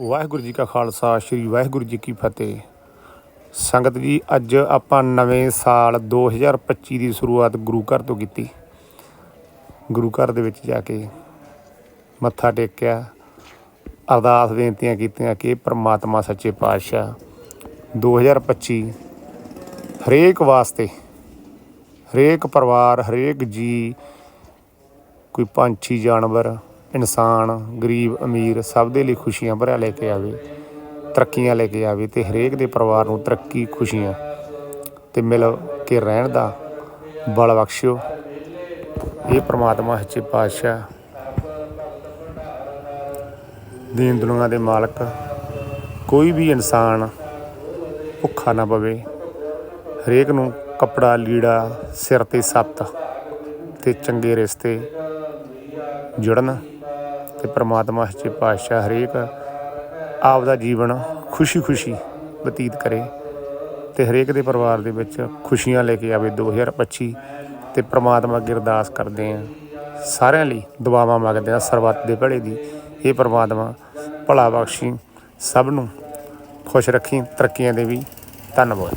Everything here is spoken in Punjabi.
ਵਾਹਿਗੁਰੂ ਜੀ ਕਾ ਖਾਲਸਾ, ਸ੍ਰੀ ਵਾਹਿਗੁਰੂ ਜੀ ਕੀ ਫਤਿਹ। ਸੰਗਤ ਜੀ, ਅੱਜ ਆਪਾਂ ਨਵੇਂ ਸਾਲ 2025 ਦੀ ਸ਼ੁਰੂਆਤ ਗੁਰੂ ਘਰ ਤੋਂ ਕੀਤੀ। ਗੁਰੂ ਘਰ ਦੇ ਵਿੱਚ ਜਾ ਕੇ ਮੱਥਾ ਟੇਕਿਆ, ਅਰਦਾਸ ਬੇਨਤੀਆਂ ਕੀਤੀਆਂ ਕਿ ਪ੍ਰਮਾਤਮਾ ਸੱਚੇ ਪਾਤਸ਼ਾਹ 2025 ਹਰੇਕ ਵਾਸਤੇ, ਹਰੇਕ ਪਰਿਵਾਰ, ਹਰੇਕ ਜੀ ਕੋਈ ਪੰਛੀ, ਜਾਨਵਰ ਇਨਸਾਨ, ਗਰੀਬ, ਅਮੀਰ ਸਭ ਦੇ ਲਈ ਖੁਸ਼ੀਆਂ ਭਰਿਆ ਲੈ ਕੇ ਆਵੇ, ਤਰੱਕੀਆਂ ਲੈ ਕੇ ਆਵੇ ਤੇ ਹਰੇਕ ਦੇ ਪਰਿਵਾਰ ਨੂੰ ਤਰੱਕੀ, ਖੁਸ਼ੀਆਂ ਤੇ ਮਿਲ ਕੇ ਰਹਿਣ ਦਾ ਬਲ ਬਖਸ਼ਿਓ। ਇਹ ਪ੍ਰਮਾਤਮਾ ਸੱਚੇ ਪਾਤਸ਼ਾਹ ਦੀਨ ਦੁਨੀਆ ਦੇ ਮਾਲਕ, ਕੋਈ ਵੀ ਇਨਸਾਨ ਭੁੱਖਾ ਨਾ ਪਵੇ, ਹਰੇਕ ਨੂੰ ਕੱਪੜਾ, ਲੀੜਾ, ਸਿਰ ਤੇ ਸੱਤ ਤੇ ਚੰਗੇ ਰਿਸ਼ਤੇ ਜੁੜਨ। ਤੇ ਪ੍ਰਮਾਤਮਾ ਸੱਚੇ ਪਾਤਸ਼ਾਹ ਹਰੇਕ ਆਪ ਦਾ ਜੀਵਨ ਖੁਸ਼ੀ-ਖੁਸ਼ੀ ਬਤੀਤ ਕਰੇ ਤੇ ਹਰੇਕ ਦੇ ਪਰਿਵਾਰ ਦੇ ਵਿੱਚ ਖੁਸ਼ੀਆਂ ਲੈ ਕੇ ਆਵੇ 2025 ਤੇ ਪ੍ਰਮਾਤਮਾ ਅੱਗੇ ਅਰਦਾਸ ਕਰਦੇ ਆਂ ਸਾਰਿਆਂ ਲਈ ਦੁਆਵਾਂ ਮੰਗਦੇ ਆਂ ਸਰਬੱਤ ਦੇ ਭਲੇ ਦੀ। ਇਹ ਪ੍ਰਮਾਤਮਾ, ਭਲਾ ਬਖਸ਼ੀ, ਸਭ ਨੂੰ ਖੁਸ਼ ਰੱਖੀ, ਤਰੱਕੀਆਂ ਦੇ ਵੀ ਧੰਨਵਾਦ।